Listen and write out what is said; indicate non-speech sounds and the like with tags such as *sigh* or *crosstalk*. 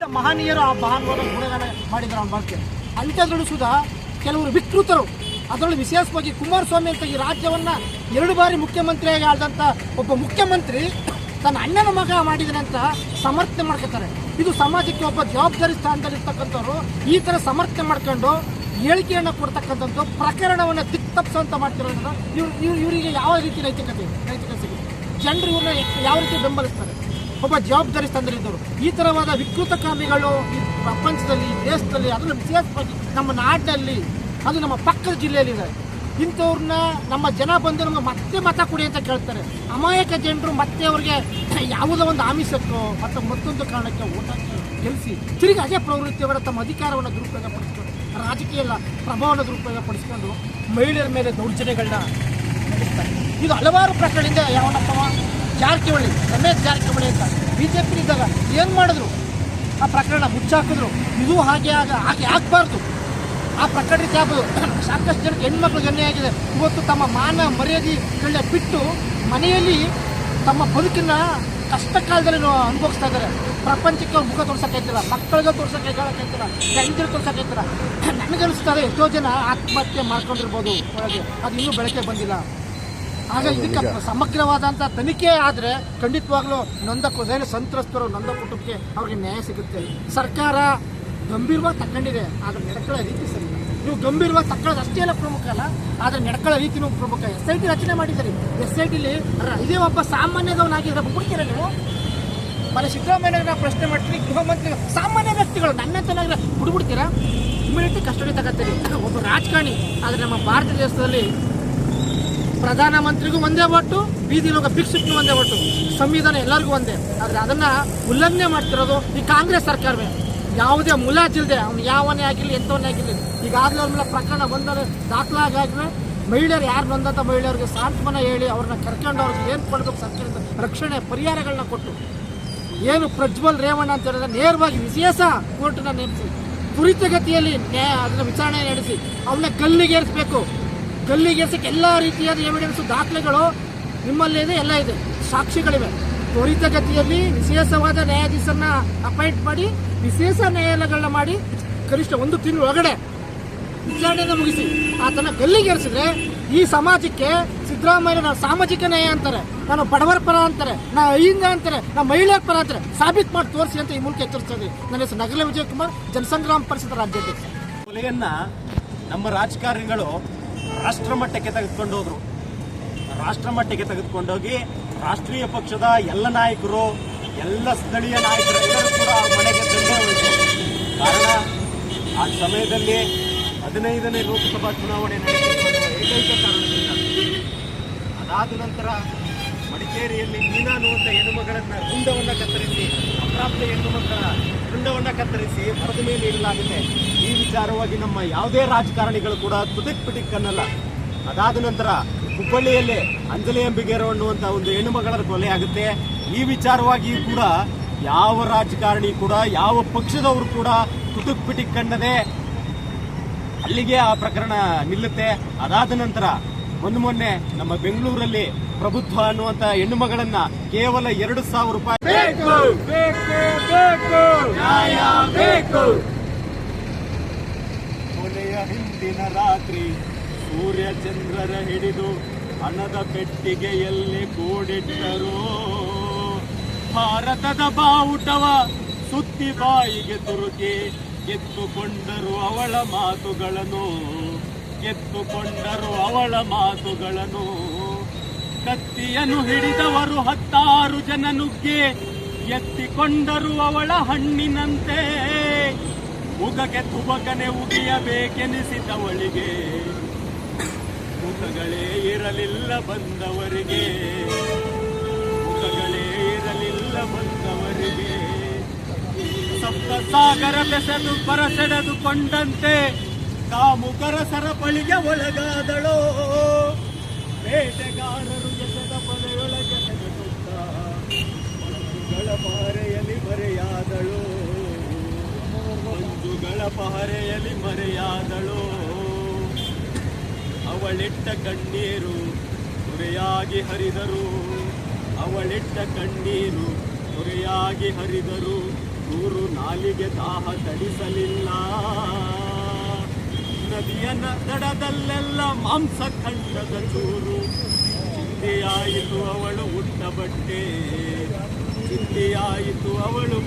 ಮಹನೀಯರು ಆ ಮಹಾನುಭಾವ ಗುಣಗಾನ ಮಾಡಿದ್ದಾರೆ ಅವನ ಬಗ್ಗೆ. ಸುಧಾ ಕೆಲವರು ವಿಕೃತರು. ಅದರಲ್ಲೂ ವಿಶೇಷವಾಗಿ ಕುಮಾರಸ್ವಾಮಿ ಅಂತ ಈ ರಾಜ್ಯವನ್ನ ಎರಡು ಬಾರಿ ಮುಖ್ಯಮಂತ್ರಿಯಾಗಿ ಆದಂಥ ಒಬ್ಬ ಮುಖ್ಯಮಂತ್ರಿ ತನ್ನ ಅಣ್ಣನ ಮಗ ಮಾಡಿದನೆ ಅಂತ ಸಮರ್ಥನೆ ಮಾಡ್ಕೊತಾರೆ. ಇದು ಸಮಾಜಕ್ಕೆ ಒಬ್ಬ ಜವಾಬ್ದಾರಿ ಸ್ಥಾನದಲ್ಲಿರ್ತಕ್ಕಂಥವ್ರು ಈ ಥರ ಸಮರ್ಥನೆ ಮಾಡ್ಕೊಂಡು ಹೇಳಿಕೆಯನ್ನು ಕೊಡ್ತಕ್ಕಂಥದ್ದು, ಪ್ರಕರಣವನ್ನು ದಿಕ್ತಪ್ಸಂತ ಮಾಡ್ತಿರೋದ್ರಿಂದ ಇವ್ರು ಇವ್ರು ಇವರಿಗೆ ಯಾವ ರೀತಿ ನೈತಿಕತೆ ನೈತಿಕತೆ ಸಿಗುತ್ತೆ? ಜನರು ಇವ್ರನ್ನ ಯಾವ ರೀತಿ ಬೆಂಬಲಿಸ್ತಾರೆ? ಒಬ್ಬ ಜವಾಬ್ದಾರಿ ತಂದರಿದ್ದವರು ಈ ಥರವಾದ ವಿಕೃತ ಕಾಮಿಗಳು ಈ ಪ್ರಪಂಚದಲ್ಲಿ ದೇಶದಲ್ಲಿ ಅದರಲ್ಲೂ ವಿಶೇಷವಾಗಿ ನಮ್ಮ ನಾಡಿನಲ್ಲಿ, ಅದು ನಮ್ಮ ಪಕ್ಕದ ಜಿಲ್ಲೆಯಲ್ಲಿದೆ. ಇಂಥವ್ರನ್ನ ನಮ್ಮ ಜನ ಬಂದು ನಮಗೆ ಮತ್ತೆ ಮತ ಕೊಡಿ ಅಂತ ಕೇಳ್ತಾರೆ. ಅಮಾಯಕ ಜನರು ಮತ್ತೆ ಅವ್ರಿಗೆ ಯಾವುದೋ ಒಂದು ಆಮಿಷಕ್ಕೋ ಮತ್ತು ಮತ್ತೊಂದು ಕಾರಣಕ್ಕೆ ಊಟ ಗೆಲ್ಲಿಸಿ ತಿರುಗಿ ಅದೇ ಪ್ರವೃತ್ತಿಯವರ ತಮ್ಮ ಅಧಿಕಾರವನ್ನು ದುರುಪಯೋಗ ಪಡಿಸ್ಕೊಂಡು ರಾಜಕೀಯ ಪ್ರಭಾವದ ದುರುಪಯೋಗ ಪಡಿಸ್ಕೊಂಡು ಮಹಿಳೆಯರ ಮೇಲೆ ದೌರ್ಜನ್ಯಗಳನ್ನ ನಡೆಸ್ತಾರೆ. ಇದು ಹಲವಾರು ಪ್ರಕರಣದಿಂದ ಯಾವನಪ್ಪವ ಜಾರಕಿಹೊಳಿ, ರಮೇಶ್ ಜಾರಕಿಹೊಳಿ ಅಂತ ಬಿ ಜೆ ಪಿ ಇದ್ದಾಗ ಏನು ಮಾಡಿದ್ರು? ಆ ಪ್ರಕರಣ ಮುಚ್ಚಾಕಿದ್ರು. ಇದು ಹಾಗೆ ಆಗ, ಹಾಗೆ ಆಗಬಾರ್ದು. ಆ ಪ್ರಕರಣ ಆಗ್ಬೋದು. *clears throat* ಸಾಕಷ್ಟು ಜನಕ್ಕೆ ಹೆಣ್ಮಕ್ಳಿಗೆ ಅನ್ಯಾಯ ಆಗಿದೆ. ಇವತ್ತು ತಮ್ಮ ಮಾನ ಮರ್ಯಾದೆಗಳನ್ನ ಬಿಟ್ಟು ಮನೆಯಲ್ಲಿ ತಮ್ಮ ಬದುಕಿನ ಕಷ್ಟ ಕಾಲದಲ್ಲಿ ಅನುಭವಿಸ್ತಾ ಇದ್ದಾರೆ. ಪ್ರಪಂಚಕ್ಕೆ ಅವ್ರ ಮುಖ ತೋರ್ಸಕ್ಕಾಯ್ತಿಲ್ಲ ಮಕ್ಕಳಿಗೆ ತೋರ್ಸಕ್ಕೆ ಹೇಳಕ್ಕಾಯ್ತಿಲ್ಲ ಗಂಡರು ನನಗೆ ಅನಿಸ್ತಾರೆ ಎಷ್ಟೋ ಜನ ಆತ್ಮಹತ್ಯೆ ಮಾಡ್ಕೊಂಡಿರ್ಬೋದು ಒಳಗೆ ಅದು ಇನ್ನೂ ಬೆಳಕೆ ಬಂದಿಲ್ಲ. ಆಗ ಇದಕ್ಕೆ ಸಮಗ್ರವಾದಂಥ ತನಿಖೆ ಆದರೆ ಖಂಡಿತವಾಗ್ಲೂ ನೊಂದ ಏನು ಸಂತ್ರಸ್ತರು ನೊಂದ ಕುಟುಂಬಕ್ಕೆ ಅವ್ರಿಗೆ ನ್ಯಾಯ ಸಿಗುತ್ತೆ. ಸರ್ಕಾರ ಗಂಭೀರವಾಗಿ ತಗೊಂಡಿದೆ ಆದರೆ ನಡ್ಕೊಳ್ಳೋ ರೀತಿ ಸರಿ. ನೀವು ಗಂಭೀರವಾಗಿ ತಕ್ಕೊಳ್ಳೋದು ಅಷ್ಟೇ ಅಲ್ಲ ಪ್ರಮುಖ ಅಲ್ಲ ಆದರೆ ನಡ್ಕೊಳ್ಳೋ ರೀತಿನೂ ಪ್ರಮುಖ. ಎಸ್ ಐ ಟಿ ರಚನೆ ಮಾಡಿದ್ದಾರೆ. ಎಸ್ ಐ ಟಿಲಿ ಇದೇ ಒಬ್ಬ ಸಾಮಾನ್ಯದವನಾಗಿದ್ರೆ ಬಿಡ್ತೀರ ನೀವು ಮನೆ ಸಿದ್ದರಾಮಯ್ಯ ಪ್ರಶ್ನೆ ಮಾಡ್ತೀನಿ ಗೃಹ ಮಂತ್ರಿ, ಸಾಮಾನ್ಯ ವ್ಯಕ್ತಿಗಳು ನನ್ನಂತನಾಗಿದ್ರೆ ಬಿಡ್ಬಿಡ್ತೀರಾ ಇಮಿಡಿಯೇಟ್ಲಿ ಕಸ್ಟಡಿ ತಗೋತೀರಿ. ಒಬ್ಬ ರಾಜಕಾರಣಿ, ಆದರೆ ನಮ್ಮ ಭಾರತ ದೇಶದಲ್ಲಿ ಪ್ರಧಾನಮಂತ್ರಿಗೂ ಒಂದೇ ಒಟ್ಟು ಬೀದಿಲೋಗ ಭಿಕ್ಷುಕ್ನು ಒಂದೇ ಒಟ್ಟು. ಸಂವಿಧಾನ ಎಲ್ಲರಿಗೂ ಒಂದೇ. ಆದರೆ ಅದನ್ನು ಉಲ್ಲಂಘನೆ ಮಾಡ್ತಿರೋದು ಈ ಕಾಂಗ್ರೆಸ್ ಸರ್ಕಾರವೇ. ಯಾವುದೇ ಮುಲಾಜಿಲ್ಲದೆ ಅವ್ನು ಯಾವನೇ ಆಗಿರಲಿ ಎಂಥವನ್ನೇ ಆಗಿರಲಿ, ಈಗಾಗಲೇ ಅವ್ರ ಮೇಲೆ ಪ್ರಕರಣ ಬಂದರೆ ದಾಖಲಾಗಾಗಲೇ ಮಹಿಳೆಯರು ಯಾರು ಬಂದಂಥ ಮಹಿಳೆಯರಿಗೆ ಸಾಂತ್ವನ ಹೇಳಿ ಅವ್ರನ್ನ ಕರ್ಕೊಂಡು ಅವ್ರಿಗೆ ಏನು ಕೊಡಬೇಕು ಸರ್ಕಾರದ ರಕ್ಷಣೆ, ಪರಿಹಾರಗಳನ್ನ ಕೊಟ್ಟು. ಏನು ಪ್ರಜ್ವಲ್ ರೇವಣ್ಣ ಅಂತ ಹೇಳಿದ್ರೆ ನೇರವಾಗಿ ವಿಶೇಷ ಕೋರ್ಟ್ನ ನೇಮಿಸಿ, ತ್ವರಿತಗತಿಯಲ್ಲಿ ನ್ಯಾಯ ಅದನ್ನ ವಿಚಾರಣೆ ನಡೆಸಿ ಅವನ್ನ ಗಲ್ಲಿಗೇರಿಸಬೇಕು. ಗಲ್ಲಿಗೇರಿಸಕ್ಕೆ ಎಲ್ಲ ರೀತಿಯಾದ ಎವಿಡೆನ್ಸ್ ದಾಖಲೆಗಳು ನಿಮ್ಮಲ್ಲಿದೆ ಎಲ್ಲ ಇದೆ. ಸಾಕ್ಷಿಗಳಿವೆ. ತ್ವರಿತಗತಿಯಲ್ಲಿ ವಿಶೇಷವಾದ ನ್ಯಾಯಾಧೀಶರನ್ನ ಅಪಾಯಿಂಟ್ ಮಾಡಿ, ವಿಶೇಷ ನ್ಯಾಯಾಲಯಗಳನ್ನ ಮಾಡಿ ಕನಿಷ್ಠ ಒಂದು ತಿಂಗಳೊಳಗಡೆ ವಿಚಾರಣೆಯನ್ನು ಮುಗಿಸಿ, ಆತನ ಗಲ್ಲಿಗೇರಿಸಿದ್ರೆ ಈ ಸಮಾಜಕ್ಕೆ ಸಿದ್ದರಾಮಯ್ಯ ಸಾಮಾಜಿಕ ನ್ಯಾಯ ಅಂತಾರೆ, ನಾನು ಬಡವರ ಪರ ಅಂತಾರೆ, ನಾ ಅಹಿಂದ ಅಂತಾರೆ, ನಾ ಮಹಿಳೆಯರ ಪರ ಅಂತಾರೆ, ಸಾಬೀತು ಮಾಡಿ ತೋರಿಸಿ ಅಂತ ಈ ಮೂಲಕ ಎಚ್ಚರಿಸ್ತಾ ನನ್ನ ಹೆಸರು ನಗಲ ವಿಜಯಕುಮಾರ್, ಜನಸಂಗ್ರಾಮ ಪರಿಷತ್ ರಾಜ್ಯಾಧ್ಯಕ್ಷ ಕೊಲೆಯನ್ನ ನಮ್ಮ ರಾಜಕಾರಣಿಗಳು ರಾಷ್ಟ್ರ ಮಟ್ಟಕ್ಕೆ ತೆಗೆದುಕೊಂಡು ಹೋದ್ರು. ರಾಷ್ಟ್ರ ಮಟ್ಟಕ್ಕೆ ತೆಗೆದುಕೊಂಡೋಗಿ ರಾಷ್ಟ್ರೀಯ ಪಕ್ಷದ ಎಲ್ಲ ನಾಯಕರು, ಎಲ್ಲ ಸ್ಥಳೀಯ ನಾಯಕರು ಕಾರಣ, ಆ ಸಮಯದಲ್ಲಿ ಹದಿನೈದನೇ ಲೋಕಸಭಾ ಚುನಾವಣೆ ನಡೆಸಿಕೊಳ್ಳುವ ಏಕೈಕ ಕಾರಣದಿಂದ ಅದಾದ ನಂತರ ಮಡಿಕೇರಿಯಲ್ಲಿ ಮೀನಾ ಅನ್ನುವಂಥ ಹೆಣ್ಣುಮಗಳನ್ನು ರುಂಡವನ್ನು ಕತ್ತರಿಸಿ, ಅಪ್ರಾಪ್ತ ಹೆಣ್ಣು ಮಕ್ಕಳ ಕತ್ತರಿಸಿ ಮರದ ಮೇಲೆ ಇಡಲಾಗುತ್ತೆ. ಈ ವಿಚಾರವಾಗಿ ನಮ್ಮ ಯಾವುದೇ ರಾಜಕಾರಣಿಗಳು ಕೂಡ ತುದಿಕ್ ಪಿಟಿಕ್ ಅನ್ನಲ್ಲ. ಅದಾದ ನಂತರ ಹುಬ್ಬಳ್ಳಿಯಲ್ಲಿ ಅಂಜಲಿ ಅಂಬಿಗೇರು ಅನ್ನುವಂಥ ಒಂದು ಹೆಣ್ಣು ಮಗಳ ಕೊಲೆ ಆಗುತ್ತೆ. ಈ ವಿಚಾರವಾಗಿ ಕೂಡ ಯಾವ ರಾಜಕಾರಣಿ ಕೂಡ, ಯಾವ ಪಕ್ಷದವರು ಕೂಡ ತುದುಕ್ ಪಿಟಿಕ್ ಅನ್ನದೆ ಅಲ್ಲಿಗೆ ಆ ಪ್ರಕರಣ ನಿಲ್ಲುತ್ತೆ. ಅದಾದ ನಂತರ ಮೊನ್ನೆ ಮೊನ್ನೆ ನಮ್ಮ ಬೆಂಗಳೂರಲ್ಲಿ ಪ್ರಭುತ್ವ ಅನ್ನುವಂತ ಹೆಣ್ಣು ಮಗಳನ್ನ ಕೇವಲ ಎರಡು ಸಾವಿರ ರೂಪಾಯಿ ಕೊನೆಯ ಹಿಂದಿನ ರಾತ್ರಿ ಸೂರ್ಯ ಚಂದ್ರರ ಹಿಡಿದು ಹಣದ ಪೆಟ್ಟಿಗೆಯಲ್ಲಿ ಕೂಡಿಟ್ಟರು. ಭಾರತದ ಬಾವುಟವ ಸುತ್ತಿ ಬಾಯಿಗೆ ತುರುಕಿ ಎತ್ತುಕೊಂಡರು ಅವಳ ಮಾತುಗಳನ್ನು ಎತ್ತುಕೊಂಡರು ಅವಳ ಮಾತುಗಳನ್ನು. ಕತ್ತಿಯನ್ನು ಹಿಡಿದವರು ಹತ್ತಾರು ಜನ ನುಗ್ಗೆ ಎತ್ತಿಕೊಂಡರು ಅವಳ ಹಣ್ಣಿನಂತೆ. ಉಗಗೆ ತುಬಕನೆ ಉಗಿಯಬೇಕೆನಿಸಿದವಳಿಗೆ, ಮುಖಗಳೇ ಇರಲಿಲ್ಲ ಬಂದವರಿಗೆ, ಮುಖಗಳೇ ಇರಲಿಲ್ಲ ಬಂದವರಿಗೆ. ಸಪ್ತ ಸಾಗರ ಬೆಸೆದು ಬರಸೆಳೆದುಕೊಂಡಂತೆ ಕಾಮುಕರ ಸರಪಳಿಗೆ ಒಳಗಾದಳೋ. ಬೇಟೆಗಾರರು ಎಸೆದ ಬಲೆಯೊಳಗೆ ಮಂಜುಗಳ ಪಹರೆಯಲ್ಲಿ ಮರೆಯಾದಳು. ಮಂಜುಗಳ ಪಹರೆಯಲ್ಲಿ ಮರೆಯಾದಳು. ಅವಳಿಟ್ಟ ಕಣ್ಣೀರು ಹೊರೆಯಾಗಿ ಹರಿದರು. ಅವಳಿಟ್ಟ ಕಣ್ಣೀರು ಹೊರೆಯಾಗಿ ಹರಿದರು. ನೂರು ನಾಲಿಗೆ ದಾಹ ತಡಿಸಲಿಲ್ಲ. ನದಿಯ ದಡದಲ್ಲೆಲ್ಲ ಮಾಂಸ ಖಂಡದ ಚೂರು. ಚಿಂತೆಯಾಯಿತು ಅವಳು ಉಟ್ಟ ಬಟ್ಟೆ. ಚಿಂತೆಯಾಯಿತು ಅವಳು